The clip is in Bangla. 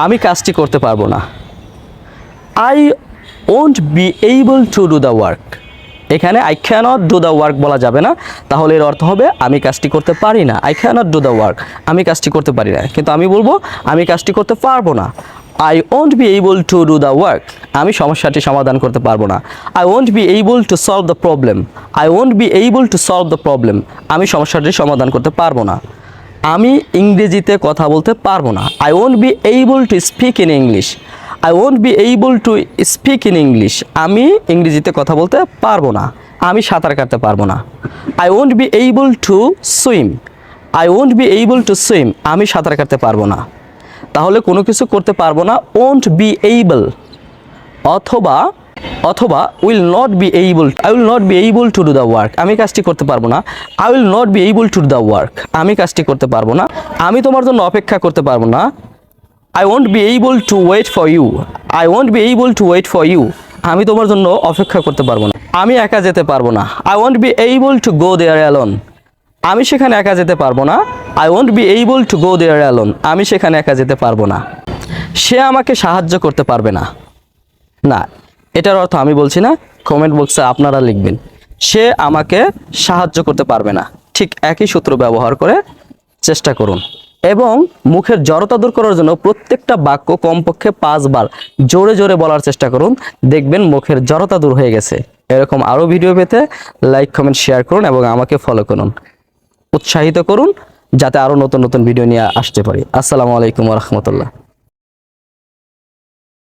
আমি কাজটি করতে পারব না। I won't be able to do the work এখানে I cannot do the work বলা যাবে না। তাহলে এর অর্থ হবে আমি কাজটি করতে পারি না। I cannot do the work আমি কাজটি করতে পারি না। কিন্তু আমি বলব, আমি কাজটি করতে পারব না। I won't be able to do the work আমি সমস্যাটি সমাধান করতে পারব না। I won't be able to solve the problem I won't be able to solve the problem আমি সমস্যাটির সমাধান করতে পারব না। আমি ইংরেজিতে কথা বলতে পারব না। I won't be able to speak in English I won't be able to speak in English আমি ইংরেজিতে কথা বলতে পারব না। আমি সাঁতার কাটতে পারব না। I won't be able to swim I won't be able to swim আমি সাঁতার কাটতে পারব না। তাহলে কোনো কিছু করতে পারব না। ওন্ট বি এইবল অথবা অথবা will not be able I will not be able to do the work. আমি কাজটি করতে পারব না। I will not be able to do the work. আমি কাজটি করতে পারব না। আমি তোমার জন্য অপেক্ষা করতে পারব না। I won't be able to wait for you. I won't be able to wait for you. আমি তোমার জন্য অপেক্ষা করতে পারব না। আমি একা যেতে পারব না। I won't be able to go there alone. আমি সেখানে একা যেতে পারব না। I won't be able to go there alone. আমি সেখানে একা যেতে পারব না। সে আমাকে সাহায্য করতে পারবে না। না এটার অর্থ আমি বলছি না কমেন্ট বক্সে আপনারা লিখবেন। সে আমাকে সাহায্য করতে পারবে না। ঠিক একই সূত্র ব্যবহার করে চেষ্টা করুন। এবং মুখের জড়তা দূর করার জন্য প্রত্যেকটা বাক্য কমপক্ষে পাঁচবার জোরে জোরে বলার চেষ্টা করুন। দেখবেন মুখের জড়তা দূর হয়ে গেছে। এরকম আরও ভিডিও পেতে লাইক কমেন্ট শেয়ার করুন এবং আমাকে ফলো করুন। উৎসাহিত করুন যাতে আরও নতুন নতুন ভিডিও নিয়ে আসতে পারি। আসসালামু আলাইকুম রহমতুল্লাহ।